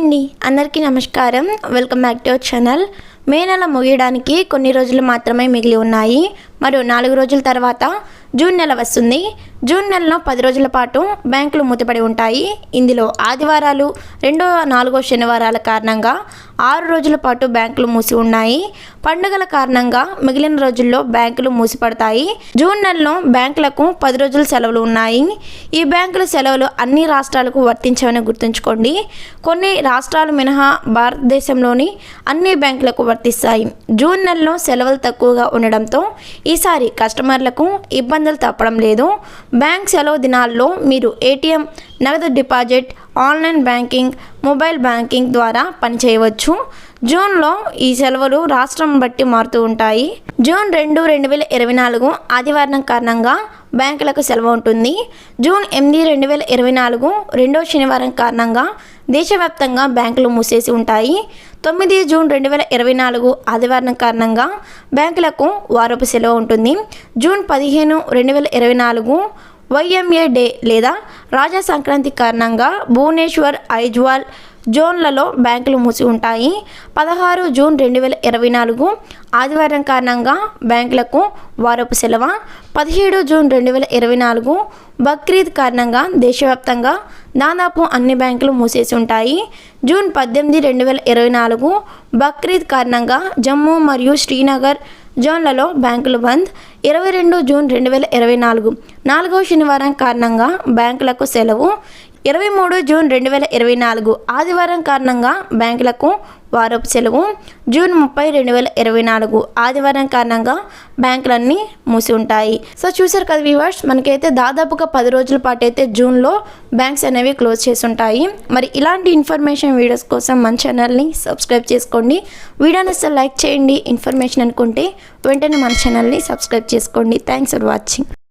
అండి అందరికీ నమస్కారం. Welcome back to our channel May నెల ముగియడానికి కొన్ని రోజులు మాత్రమే మిగిలి ఉన్నాయి. మరో నాలుగు రోజుల తర్వాత జూన్ నెల వస్తుంది. జూన్ నెలలో పది రోజుల పాటు బ్యాంకులు మూతపడి ఉంటాయి. ఇందులో ఆదివారాలు రెండో నాలుగో శనివారాల కారణంగా ఆరు రోజుల పాటు బ్యాంకులు మూసి ఉన్నాయి. పండుగల కారణంగా మిగిలిన రోజుల్లో బ్యాంకులు మూసిపడతాయి. జూన్ నెలలో బ్యాంకులకు పది రోజుల సెలవులు ఉన్నాయి. ఈ బ్యాంకుల సెలవులు అన్ని రాష్ట్రాలకు వర్తించవని గుర్తుంచుకోండి. కొన్ని రాష్ట్రాలు మినహా భారతదేశంలోని అన్ని బ్యాంకులకు వర్తిస్తాయి. జూన్ నెలలో సెలవులు తక్కువగా ఉండడంతో ఈసారి కస్టమర్లకు ఇబ్బందులు తప్పడం లేదు. బ్యాంక్ సెలవు దినాల్లో మీరు ఏటీఎం నగదు deposit online banking mobile banking ద్వారా పనిచేయవచ్చు జూన్లో ఈ సెలవులు రాష్ట్రం బట్టి మారుతూ ఉంటాయి. జూన్ రెండు రెండు వేల ఇరవై నాలుగు ఆదివారం కారణంగా బ్యాంకులకు సెలవు ఉంటుంది. జూన్ ఎనిమిది రెండు వేల ఇరవై నాలుగు రెండో శనివారం కారణంగా దేశవ్యాప్తంగా బ్యాంకులు మూసేసి ఉంటాయి. తొమ్మిది జూన్ రెండు వేల ఇరవై నాలుగు ఆదివారం కారణంగా బ్యాంకులకు వారపు సెలవు ఉంటుంది. జూన్ పదిహేను రెండు వేల ఇరవై నాలుగు వైఎంఏ డే లేదా రాజా సంక్రాంతి కారణంగా భువనేశ్వర్ ఐజ్వాల్ జోన్లలో బ్యాంకులు మూసి ఉంటాయి. పదహారు జూన్ రెండు వేల ఇరవై నాలుగు ఆదివారం కారణంగా బ్యాంకులకు వారపు సెలవు. పదిహేడు జూన్ రెండు వేల ఇరవై నాలుగు బక్రీద్ కారణంగా దేశవ్యాప్తంగా దాదాపు అన్ని బ్యాంకులు మూసేసి ఉంటాయి. జూన్ పద్దెనిమిది రెండు వేల ఇరవై నాలుగు బక్రీద్ కారణంగా జమ్మూ మరియు శ్రీనగర్ జోన్లలో బ్యాంకులు బంద్. ఇరవై రెండు జూన్ రెండు వేల ఇరవై నాలుగు నాలుగవ శనివారం కారణంగా బ్యాంకులకు సెలవు. ఇరవై మూడు జూన్ రెండు వేల ఇరవై నాలుగు ఆదివారం కారణంగా బ్యాంకులకు వారపు సెలవు. జూన్ ముప్పై రెండు వేల ఇరవై నాలుగు ఆదివారం కారణంగా బ్యాంకులన్నీ మూసి ఉంటాయి. సో చూసారు కదా వ్యూవర్స్ మనకైతే దాదాపుగా పది రోజుల పాటు అయితే జూన్లో బ్యాంక్స్ అనేవి క్లోజ్ చేసి ఉంటాయి. మరి ఇలాంటి ఇన్ఫర్మేషన్ వీడియోస్ కోసం మన ఛానల్ని సబ్స్క్రైబ్ చేసుకోండి. వీడియోని అసలు లైక్ చేయండి ఇన్ఫర్మేషన్ అనుకుంటే వెంటనే మన ఛానల్ని సబ్స్క్రైబ్ చేసుకోండి. Thanks for watching.